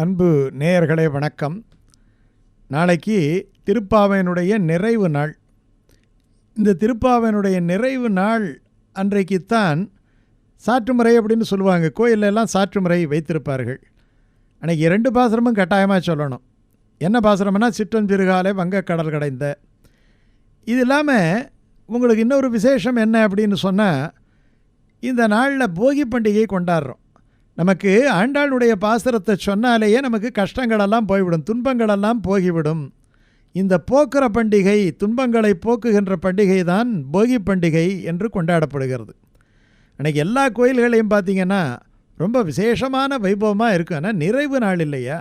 அன்பு நேயர்களே வணக்கம். நாளைக்கு திருப்பாவையினுடைய நிறைவு நாள். இந்த திருப்பாவையினுடைய நிறைவு நாள் அன்றைக்குத்தான் சாற்றுமுறை அப்படின்னு சொல்லுவாங்க. கோயிலெல்லாம் சாற்றுமுறை வைத்திருப்பார்கள். அன்றைக்கி ரெண்டு பாசுரமும் கட்டாயமாக சொல்லணும். என்ன பாசுரம்னா சிற்றஞ்சிறுகாலை வங்கக்கடல் கடைந்த. இது இல்லாமல் உங்களுக்கு இன்னொரு விசேஷம் என்ன அப்படின்னு சொன்னால் இந்த நாளில் போகி பண்டிகை கொண்டாடுறோம். நமக்கு ஆண்டாளுடைய பாசுரத்தை சொன்னாலேயே நமக்கு கஷ்டங்களெல்லாம் போய்விடும் துன்பங்களெல்லாம் போகிவிடும். இந்த போக்குற பண்டிகை துன்பங்களை போக்குகின்ற பண்டிகை தான் போகி பண்டிகை என்று கொண்டாடப்படுகிறது. அன்றைக்கி எல்லா கோயில்களையும் பார்த்திங்கன்னா ரொம்ப விசேஷமான வைபவமாக இருக்கும். ஆனால் நிறைவு நாள் இல்லையா?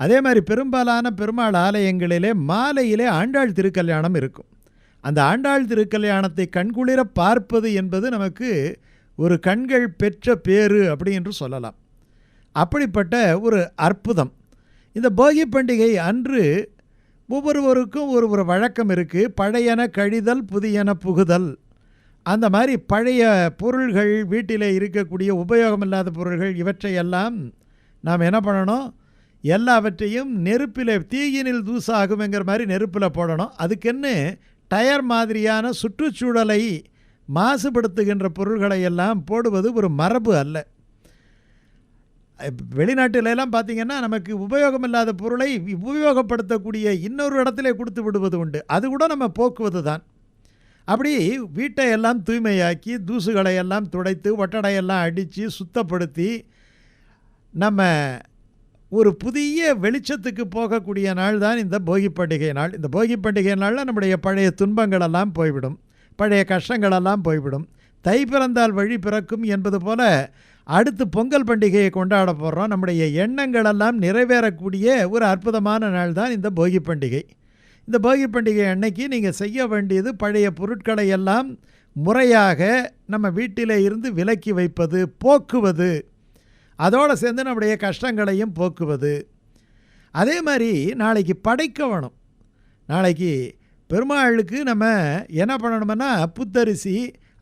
அதே மாதிரி பெரும்பாலான பெருமாள் ஆலயங்களிலே மாலையிலே ஆண்டாள் திருக்கல்யாணம் இருக்கும். அந்த ஆண்டாள் திருக்கல்யாணத்தை கண்குளிர பார்ப்பது என்பது நமக்கு ஒரு கண்கள் பெற்ற பேரு அப்படி என்று சொல்லலாம். அப்படிப்பட்ட ஒரு அற்புதம். இந்த போகி பண்டிகை அன்று ஒவ்வொருவருக்கும் ஒரு ஒரு வழக்கம் இருக்குது பழையன கழிதல் புதியன புகுதல். அந்த மாதிரி பழைய பொருள்கள் வீட்டில் இருக்கக்கூடிய உபயோகம் இல்லாத பொருள்கள் இவற்றையெல்லாம் நாம் என்ன பண்ணணும்? எல்லாவற்றையும் நெருப்பில் தீயினில் தூசாகுங்கிற மாதிரி நெருப்பில் போடணும். அதுக்குன்னு டயர் மாதிரியான சுற்றுச்சூழலை மாசுபடுத்துகின்ற பொருள்களை எல்லாம் போடுவது ஒரு மரபு அல்ல. வெளிநாட்டிலெல்லாம் பார்த்திங்கன்னா நமக்கு உபயோகமில்லாத பொருளை உபயோகப்படுத்தக்கூடிய இன்னொரு இடத்துல கொடுத்து விடுவது உண்டு. அது கூட நம்ம போக்குவது தான். அப்படி வீட்டை எல்லாம் தூய்மையாக்கி தூசுகளை எல்லாம் துடைத்து ஒட்டடையெல்லாம் அடித்து சுத்தப்படுத்தி நம்ம ஒரு புதிய வெளிச்சத்துக்கு போகக்கூடிய நாள் தான் இந்த போகி பண்டிகை நாள். இந்த போகி பண்டிகை நாளில் நம்முடைய பழைய துன்பங்களெல்லாம் போய்விடும். பழைய கஷ்டங்களெல்லாம் போய்விடும். தை பிறந்தால் வழி பிறக்கும் என்பது போல அடுத்து பொங்கல் பண்டிகையை கொண்டாட போகிறோம் நம்முடைய எண்ணங்களெல்லாம் நிறைவேறக்கூடிய ஒரு அற்புதமான நாள் தான் இந்த போகி பண்டிகை. இந்த போகி பண்டிகை அன்னைக்கு நீங்கள் செய்ய வேண்டியது பழைய பொருட்களை எல்லாம் முறையாக நம்ம வீட்டில் இருந்து விலக்கி வைப்பது போக்குவது. அதோடு சேர்ந்து நம்முடைய கஷ்டங்களையும் போக்குவது. அதே மாதிரி நாளைக்கு படைக்க வேணும் நாளைக்கு பெருமாளுக்கு நம்ம என்ன பண்ணணும்னா புத்தரிசி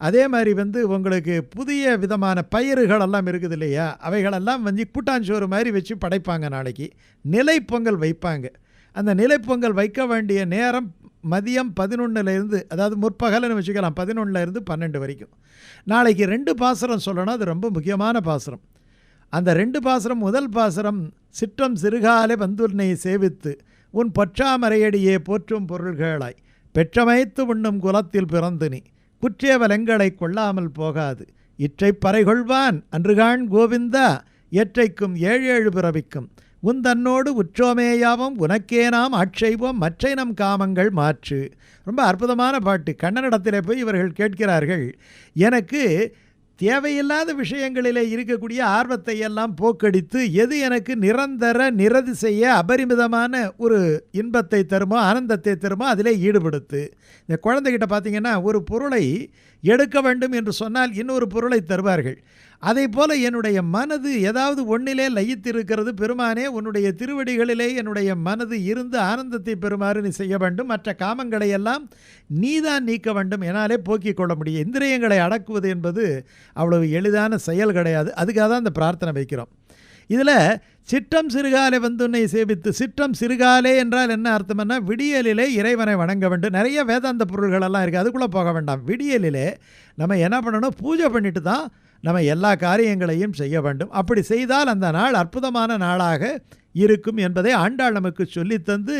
அதே மாதிரி வந்து உங்களுக்கு புதிய விதமான பயிர்கள் எல்லாம் இருக்குது இல்லையா? அவைகளெல்லாம் வந்து கூட்டாஞ்சோறு மாதிரி வச்சு படைப்பாங்க நாளைக்கு. நிலை பொங்கல் வைப்பாங்க. அந்த நிலைப்பொங்கல் வைக்க வேண்டிய நேரம் மதியம் பதினொன்றுலேருந்து அதாவது முற்பகல்னு வச்சுக்கலாம் பதினொன்றுலேருந்து பன்னெண்டு வரைக்கும். நாளைக்கு ரெண்டு பாசுரம் சொல்லணும் அது ரொம்ப முக்கியமான பாசுரம். அந்த ரெண்டு பாசுரம் முதல் பாசுரம் சிற்றம் சிறுகாலை வந்துன்னை சேவித்து உன் பொற்றாமரையடியே போற்றும் பொருள்களாய். பெற்றமைத்து உண்ணும் குலத்தில் பிறந்து நீ. குற்றேவலங்களை கொள்ளாமல் போகாது. இற்றை பறைகொள்வான் அன்றுகான் கோவிந்தா. எற்றைக்கும் ஏழு ஏழு பிறவிக்கும். உன் தன்னோடு உற்றோமேயாவும் உனக்கே நாம் ஆட்செய்வோம் மற்றை நம் காமங்கள் மாற்று. ரொம்ப அற்புதமான பாட்டு. கண்ணனிடத்தில் போய் இவர்கள் கேட்கிறார்கள். எனக்கு தேவையில்லாத விஷயங்களிலே இருக்கக்கூடிய ஆர்வத்தை எல்லாம் போக்கடித்து எது எனக்கு நிரந்தர நிரதி செய்ய அபரிமிதமான ஒரு இன்பத்தை தருமோ ஆனந்தத்தை தருமோ அதிலே ஈடுபடுத்து. இந்த குழந்தைகிட்ட பார்த்திங்கன்னா ஒரு பொருளை எடுக்க வேண்டும் என்று சொன்னால் இன்னொரு பொருளை தருவார்கள். அதை போல என்னுடைய மனது ஏதாவது ஒன்றிலே லயித்திருக்கிறது பெருமானே உன்னுடைய திருவடிகளிலே என்னுடைய மனது இருந்து ஆனந்தத்தை பெறுமாறு நீ செய்ய வேண்டும். மற்ற காமங்களை எல்லாம் நீதான் நீக்க வேண்டும். என்னாலே போக்கிக் கொள்ள முடியும். இந்திரியங்களை அடக்குவது என்பது அவ்வளவு எளிதான செயல் கிடையாது. அதுக்காக தான் அந்த பிரார்த்தனை வைக்கிறோம். இதில் சிற்றம் சிறுகாலை வந்து உன்னை சேவித்து சிற்றம் சிறுகாலே என்றால் என்ன அர்த்தம்னா விடியலிலே இறைவனை வணங்க வேண்டும். நிறைய வேதாந்த பொருள்களெல்லாம் இருக்குது அதுக்குள்ளே போக வேண்டாம். விடியலிலே நம்ம என்ன பண்ணணும்? பூஜை பண்ணிட்டு தான் நம்ம எல்லா காரியங்களையும் செய்ய வேண்டும். அப்படி செய்தால் அந்த நாள் அற்புதமான நாளாக இருக்கும் என்பதை ஆண்டாள் நமக்கு சொல்லித்தந்து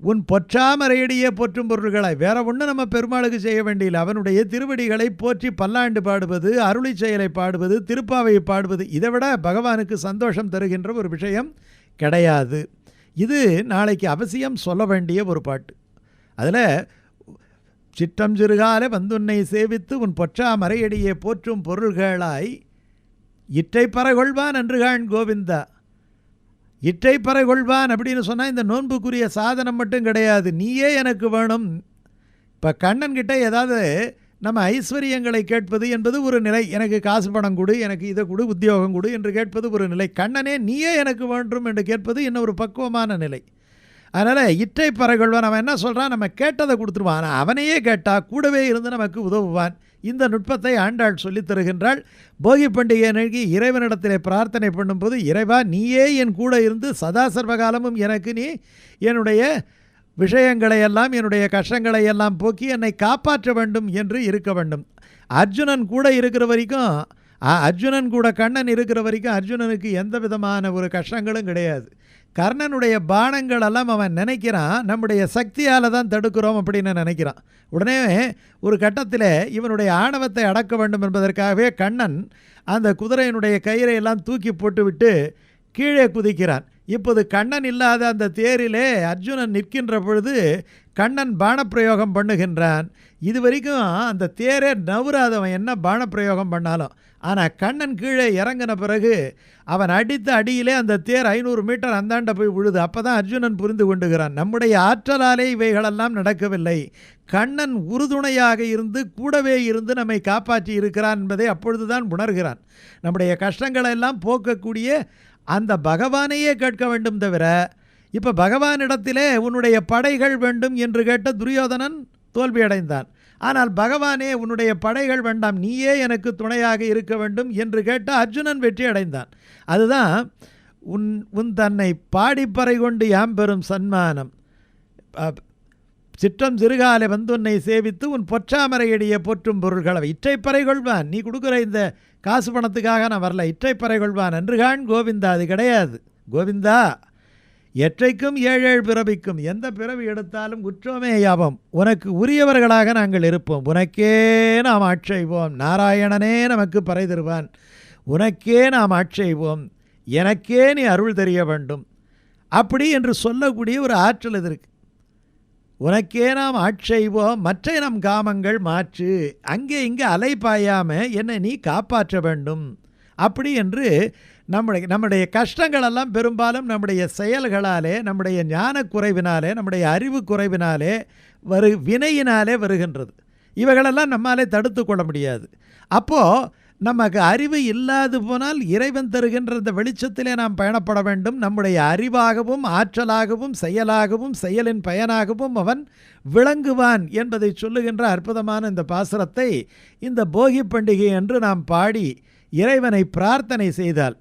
உன் பொற்றாமரையடியே போற்றும் பொருள்களை வேற ஒன்றும் நம்ம பெருமாளுக்கு செய்ய வேண்டியில்லை. அவனுடைய திருவடிகளை போற்றி பல்லாண்டு பாடுவது அருளி செயலை பாடுவது திருப்பாவையை பாடுவது இதை விட பகவானுக்கு சந்தோஷம் தருகின்ற ஒரு விஷயம் கிடையாது. இது நாளைக்கு அவசியம் சொல்ல வேண்டிய ஒரு பாட்டு. அதில் சிற்றம் சிறுகால வந்துன்னை சேவித்து உன் பொற்றா மறையடியே போற்றும் பொருள்களாய் இற்றை பறகொள்வான் என்றுகான் கோவிந்தா. இற்றை பறகொள்வான் அப்படின்னு சொன்னால் இந்த நோன்புக்குரிய சாதனம் மட்டும் கிடையாது நீயே எனக்கு வேணும். இப்போ கண்ணன்கிட்ட ஏதாவது நம்ம ஐஸ்வர்யங்களை கேட்பது என்பது ஒரு நிலை. எனக்கு காசு பணம் கொடு எனக்கு இதை கொடு உத்தியோகம் கொடு என்று கேட்பது ஒரு நிலை. கண்ணனே நீயே எனக்கு வேண்டும் என்று கேட்பது இன்னொரு பக்குவமான நிலை. அதனால் இற்றை பறகொள்வான் அவன் என்ன சொல்கிறான் நம்ம கேட்டதை கொடுத்துருவான். ஆனால் அவனையே கேட்டால் கூடவே இருந்து நமக்கு உதவுவான். இந்த நுட்பத்தை ஆண்டாள் சொல்லித் தருகின்றாள். போகி பண்டிகை அன்னைக்கு இறைவனிடத்திலே பிரார்த்தனை பண்ணும்போது இறைவா நீயே என் கூட இருந்து சதா சர்வகாலமும் எனக்கு நீ என்னுடைய விஷயங்களை எல்லாம் என்னுடைய கஷ்டங்களை எல்லாம் போக்கி என்னை காப்பாற்ற வேண்டும் என்று இருக்க வேண்டும். அர்ஜுனன் கூட இருக்கிற வரைக்கும் அர்ஜுனன் கூட கண்ணன் இருக்கிற வரைக்கும் அர்ஜுனனுக்கு எந்த விதமான ஒரு கஷ்டங்களும் கிடையாது. கர்ணனுடைய பானங்கள் எல்லாம் அவன் நினைக்கிறான். நம்முடைய சக்தியால் தான் தடுக்கிறோம் அப்படின்னு நினைக்கிறான். உடனே ஒரு கட்டத்தில் இவனுடைய ஆணவத்தை அடக்க வேண்டும் என்பதற்காகவே கண்ணன் அந்த குதிரையினுடைய கயிறை எல்லாம் தூக்கி போட்டுவிட்டு கீழே குதிக்கிறான். இப்போது கண்ணன் இல்லாத அந்த தேரிலே அர்ஜுனன் நிற்கின்ற பொழுது கண்ணன் பானப்பிரயோகம் பண்ணுகின்றான். இது வரைக்கும் அந்த தேரே நவுறாதவன் என்ன பானப்பிரயோகம் பண்ணாலும். ஆனால் கண்ணன் கீழே இறங்கின பிறகு அவன் அடித்த அடியிலே அந்த தேர் ஐநூறு மீட்டர் அந்தாண்ட போய் விழுது. அப்போ தான் அர்ஜுனன் புரிந்து கொண்டுகிறான் நம்முடைய ஆற்றலாலே இவைகளெல்லாம் நடக்கவில்லை. கண்ணன் உறுதுணையாக இருந்து கூடவே இருந்து நம்மை காப்பாற்றி இருக்கிறான் என்பதை அப்பொழுதுதான் உணர்கிறான். நம்முடைய கஷ்டங்களெல்லாம் போக்கக்கூடிய அந்த பகவானையே கேட்க வேண்டும் தவிர இப்போ பகவானிடத்திலே உன்னுடைய படைகள் வேண்டும் என்று கேட்ட துரியோதனன் தோல்வியடைந்தான். ஆனால் பகவானே உன்னுடைய படைகள் வேண்டாம். நீயே எனக்கு துணையாக இருக்க வேண்டும் என்று கேட்ட அர்ஜுனன் வெற்றி அடைந்தான் அதுதான் உன் உன் தன்னை பாடிப்பறை கொண்டு யாம் பெறும் சன்மானம். சிற்றம் சிறுகாலை வந்து உன்னை சேவித்து உன் பொற்றாமரையடியே போற்றும் பொருள்களவை. இற்றைப்பறை கொள்வான். நீ கொடுக்குற இந்த காசு பணத்துக்காக நான் வரல. இற்றைப்பறை கொள்வான் அன்றுகான் கோவிந்தா. அது கிடையாது. கோவிந்தா எற்றைக்கும் ஏழேழு பிறவிக்கும் எந்த பிறவி எடுத்தாலும் குற்றமே யாபம். உனக்கு உரியவர்களாக நாங்கள் இருப்போம். உனக்கே நாம் ஆட்செய்வோம் நாராயணனே நமக்கு பறை தருவான். உனக்கே நாம் ஆட்செய்வோம் எனக்கே நீ அருள் தெரிய வேண்டும். அப்படி என்று சொல்லக்கூடிய ஒரு ஆற்றல் இது இருக்கு. உனக்கே நாம் ஆட்செய்வோம் மற்ற நம் காமங்கள் மாற்று. அங்கே இங்கே அலை பாயாமல் என்னை நீ காப்பாற்ற வேண்டும். அப்படி என்று நம்முடைய நம்முடைய கஷ்டங்களெல்லாம் பெரும்பாலும் நம்முடைய செயல்களாலே நம்முடைய ஞான குறைவினாலே நம்முடைய அறிவு குறைவினாலே வரு வினையினாலே வருகின்றது. இவைகளெல்லாம் நம்மாலே தடுத்து கொள்ள முடியாது. அப்போது நமக்கு அறிவு இல்லாது போனால் இறைவன் தருகின்ற இந்த வெளிச்சத்திலே நாம் பயணப்பட வேண்டும். நம்முடைய அறிவாகவும் ஆற்றலாகவும் செயலாகவும் செயலின் பயனாகவும் அவன் விளங்குவான் என்பதை சொல்லுகின்ற அற்புதமான இந்த பாசுரத்தை இந்த போகி பண்டிகை என்று நாம் பாடி இறைவனை பிரார்த்தனை செய்தால்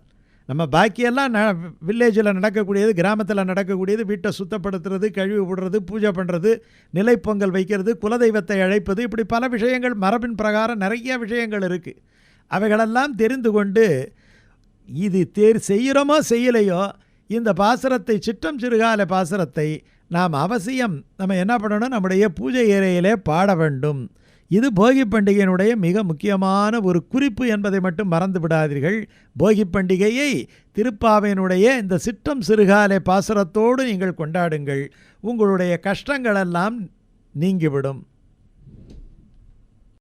நம்ம பாக்கியெல்லாம் ந வில்லேஜில் நடக்கக்கூடியது கிராமத்தில் நடக்கக்கூடியது வீட்டை சுத்தப்படுத்துறது கழுவி விடுறது பூஜை பண்ணுறது நிலைப்பொங்கல் வைக்கிறது குலதெய்வத்தை அழைப்பது இப்படி பல விஷயங்கள் மரபின் பிரகாரம் நிறைய விஷயங்கள் இருக்குது அவைகளெல்லாம் தெரிந்து கொண்டு இது தேர் செய்கிறோமோ செய்யலையோ இந்த பாசுரத்தை சிற்றம் சிறுகால பாசுரத்தை நாம் அவசியம் நம்ம என்ன பண்ணணும்? நம்முடைய பூஜை ஏரையிலே பாட வேண்டும். இது போகி பண்டிகையினுடைய மிக முக்கியமான ஒரு குறிப்பு என்பதை மட்டும் மறந்து விடாதீர்கள். போகி பண்டிகையை திருப்பாவையினுடைய இந்த சிற்றம் சிறுகாலை பாசுரத்தோடு நீங்கள் கொண்டாடுங்கள். உங்களுடைய கஷ்டங்களெல்லாம் நீங்கிவிடும்.